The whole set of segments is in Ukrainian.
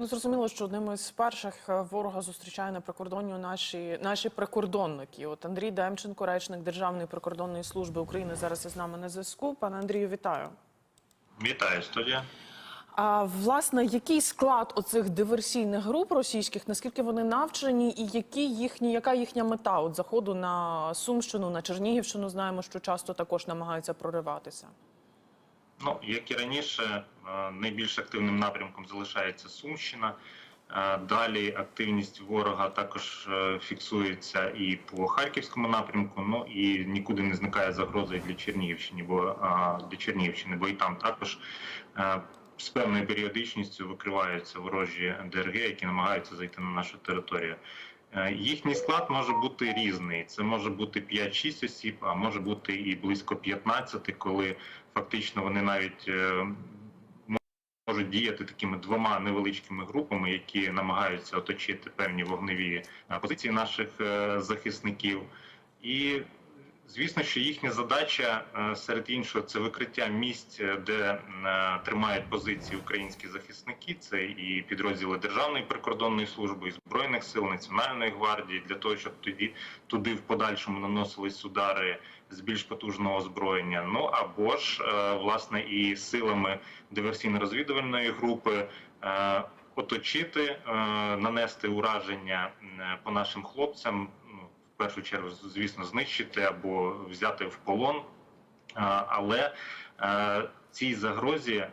Ну зрозуміло, що одним із перших е, ворога зустрічає на прикордонню наші наші прикордонники. От Андрій Демченко, речник Державної прикордонної служби України, зараз із нами на зв'язку. Пане Андрію, вітаю. Вітаю, студія. А власне, який склад оцих диверсійних груп російських, наскільки вони навчені, і які їхні, яка їхня мета от заходу на Сумщину, на Чернігівщину? Знаємо, що часто також намагаються прориватися. Ну, як і раніше, найбільш активним напрямком залишається Сумщина. Е, Далі активність ворога також е, фіксується і по харківському напрямку. Ну і нікуди не зникає загроза і для Чернігівщини, бо е, для Чернігівщини, бо і там також е, з певною періодичністю викриваються ворожі ДРГ, які намагаються зайти на нашу територію. Е, Їхній склад може бути різний. Це може бути 5-6 осіб, а може бути і близько 15, коли фактично вони навіть е, можуть діяти такими двома невеличкими групами, які намагаються оточити певні вогневі е, позиції наших е, захисників. І звісно, що їхня задача е, серед іншого це викриття місць, е, де е, тримають позиції українські захисники. Це і підрозділи Державної прикордонної служби, і збройних сил Національної гвардії, для того, щоб тоді туди в подальшому наносились удари з більш потужного озброєння. Ну або ж власне і силами диверсійно-розвідувальної групи. Оточити, нанести ураження по нашим хлопцям, першу чергу, звісно, знищити або взяти в полон. Е, Але е, цій загрозі е,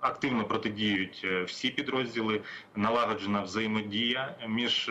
активно протидіють всі підрозділи, налагоджена взаємодія між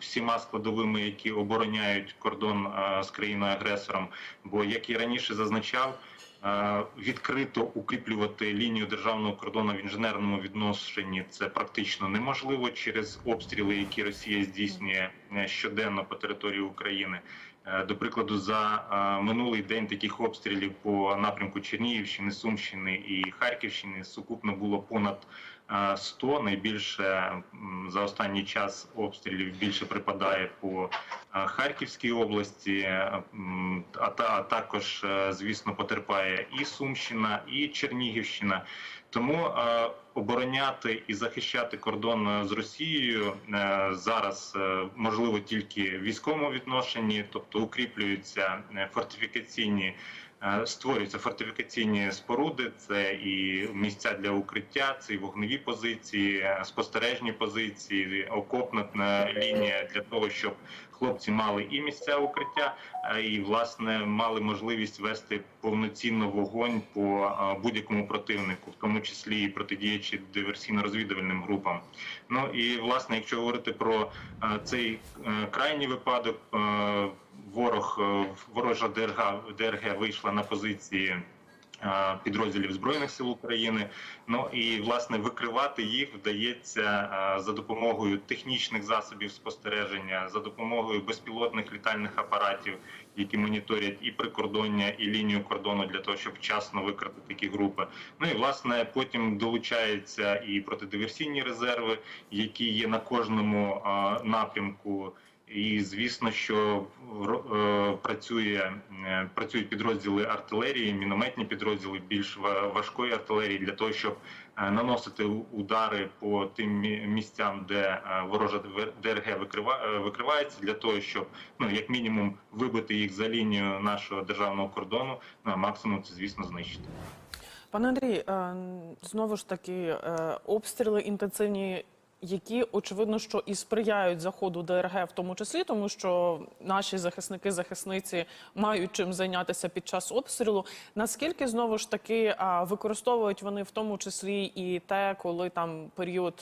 всіма складовими, які обороняють кордон з країною агресором. Бо як і раніше зазначав. Е, Відкрито укріплювати лінію державного кордону в інженерному відношенні це практично неможливо через обстріли, які Росія здійснює е, щоденно по території України. Е, До прикладу, за минулий день таких обстрілів по напрямку Чернігівщини, Сумщини і Харківщини сукупно було понад 100. Найбільше за останній час обстрілів більше припадає по е, Харківській області, е, а, та, також, е, звісно, потерпає і Сумщина, і Чернігівщина. Тому е, обороняти і захищати кордон е, з Росією е, зараз е, можливо тільки в військовому відношенні, тобто укріплюються е, фортифікаційні. Е, Створюються фортифікаційні споруди, це і місця для укриття, це і вогневі позиції, е, спостережні позиції, окопна е, лінія для того, щоб хлопці мали і місця укриття, а і власне мали можливість вести повноцінно вогонь по е, будь-якому противнику, в тому числі і протидіячи диверсійно-розвідувальним групам. Ну і власне, якщо говорити про е, цей е, крайній випадок, е, ворог е, ворожа ДРГ, ДРГ вийшла на позиції. е, Підрозділів збройних сил України, ну і власне викривати їх вдається е, за допомогою технічних засобів спостереження, за допомогою безпілотних літальних апаратів, які моніторять і прикордоння, і лінію кордону для того, щоб вчасно викрити такі групи. Ну і власне потім долучаються і протидиверсійні резерви, які є на кожному напрямку. І звісно, що е, працює е, працюють підрозділи артилерії, мінометні підрозділи більш важкої артилерії для того, щоб е, наносити удари по тим мі- місцям, де ворожа ДРГ викрива- викривається, для того, щоб ну як мінімум вибити їх за лінію нашого державного кордону. Ну а максимум це звісно знищити. Пане Андрій, знову ж таки, обстріли інтенсивні, які очевидно, що і сприяють заходу ДРГ, в тому числі, тому що наші захисники, захисниці мають чим зайнятися під час обстрілу. Наскільки знову ж таки використовують вони в тому числі і те, коли там період.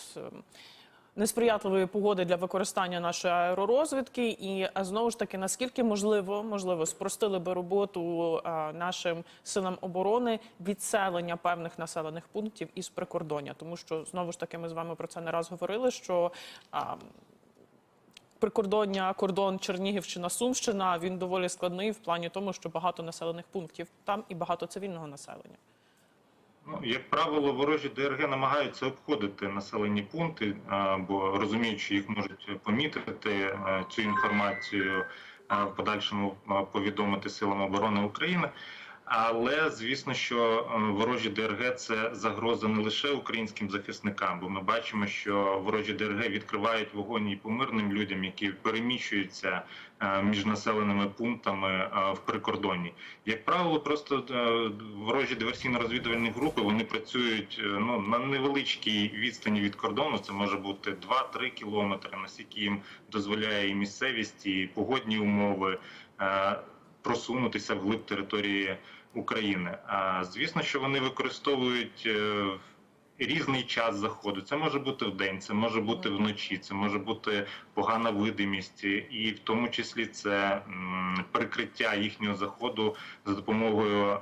Е, Несприятливої погоди для використання нашої аеророзвідки, і знову ж таки, наскільки можливо, можливо, спростили би роботу нашим силам оборони відселення певних населених пунктів із прикордоння, тому що знову ж таки ми з вами про це не раз говорили. Що прикордоння, кордон Чернігівщина, Сумщина він доволі складний в плані тому, що багато населених пунктів там і багато цивільного населення. Ну, як правило, ворожі ДРГ намагаються обходити населені пункти, бо розуміючи, їх можуть помітити е, цю інформацію, е, в подальшому повідомити силам оборони України. Але звісно, що е, ворожі ДРГ це загроза не лише українським захисникам, бо ми бачимо, що ворожі ДРГ відкривають вогонь і по мирним людям, які переміщуються е, між населеними пунктами е, в прикордонні. Як правило, просто ворожі диверсійно-розвідувальні групи вони працюють ну на невеличкій відстані від кордону. Це може бути 2-3 кілометри, наскільки їм дозволяє і місцевість, і погодні умови. Просунутися вглиб території України. А звісно, що вони використовують е, різний час заходу. Це може бути в день, це може бути вночі, це може бути погана видимість, і в тому числі це прикриття їхнього заходу за допомогою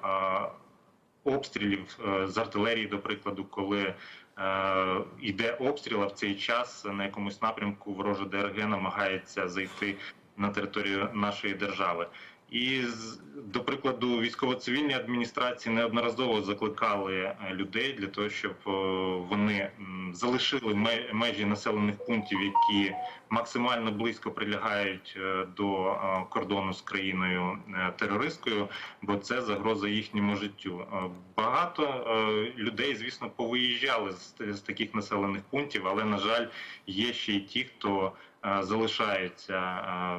обстрілів е, з артилерії, до прикладу, коли е, йде обстріл, а в цей час на якомусь напрямку ворожа ДРГ намагається зайти на територію нашої держави. І до прикладу, військово-цивільні адміністрації неодноразово закликали е, людей для того, щоб е, вони залишили межі населених пунктів, які максимально близько прилягають е, до кордону з країною терористкою, бо це загроза їхньому життю. Багато людей, звісно, повиїжджали з, таких населених пунктів, але на жаль, є ще й ті, хто залишається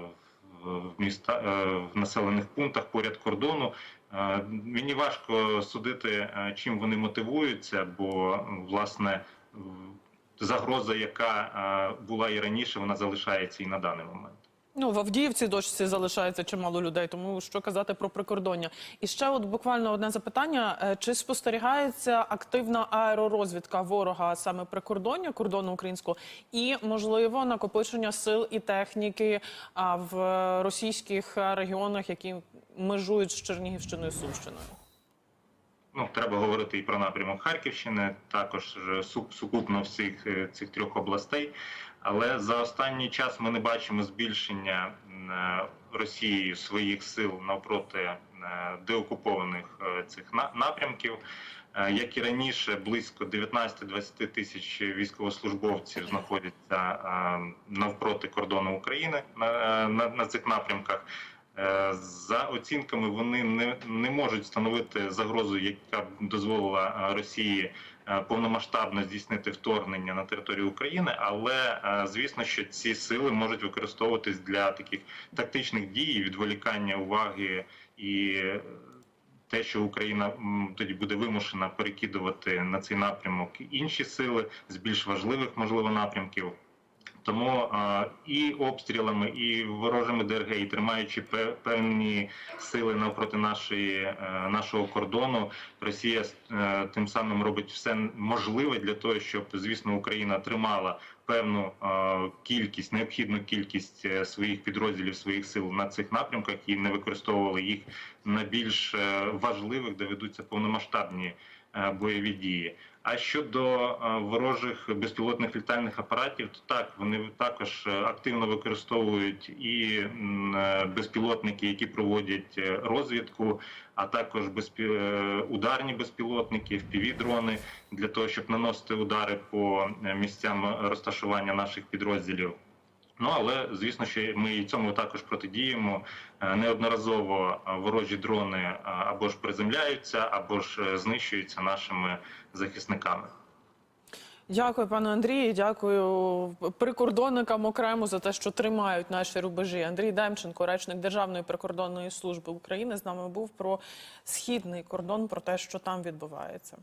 в в міста е, в населених пунктах поряд кордону. Е, Мені важко судити, е, чим вони мотивуються, бо власне загроза, яка була і раніше, вона залишається і на даний момент. Ну, в Авдіївці досі залишається чимало людей, тому що казати про прикордоння. І ще от буквально одне запитання: Е, чи спостерігається активна аеророзвідка ворога саме прикордоння кордону українського, і можливо накопичення сил і техніки в російських регіонах, які межують з Чернігівщиною Сумщиною? Ну, треба говорити і про напрямок Харківщини, також сукупно всіх е, цих трьох областей. Але за останній час ми не бачимо збільшення е, Росією своїх сил навпроти е, деокупованих цих на- напрямків. Як і раніше, близько 19-20 тисяч військовослужбовців знаходяться навпроти кордону України на, на, на цих напрямках. Е, За оцінками, вони не, не можуть встановити загрозу, яка б дозволила е, Росії е, повномасштабно здійснити вторгнення на територію України. Але звісно, що ці сили можуть використовуватись для таких тактичних дій, відволікання уваги і те, що Україна тоді буде вимушена перекидувати на цей напрямок інші сили з більш важливих, можливо, напрямків. Тому і обстрілами, і ворожими ДРГ, і тримаючи пе- певні сили навпроти нашої е, нашого кордону, Росія е, тим самим робить все можливе для того, щоб звісно Україна тримала певну е, кількість, необхідну кількість своїх підрозділів, своїх сил на цих напрямках і не використовували їх на більш е, важливих, де ведуться повномасштабні е, бойові дії. А щодо е, ворожих безпілотних літальних апаратів, то так вони також активно використовують і безпілотники, які проводять розвідку, а також ударні безпілотники, впівдрони для того, щоб наносити удари по місцям розташування наших підрозділів. Ну але звісно, що ми і цьому також протидіємо. Е, Неодноразово е, ворожі дрони е, або ж приземляються, або ж знищуються нашими захисниками. Дякую, пане Андрію. Дякую прикордонникам окремо за те, що тримають наші рубежі. Андрій Демченко, речник Державної прикордонної служби України, з нами був про східний кордон, про те, що там відбувається.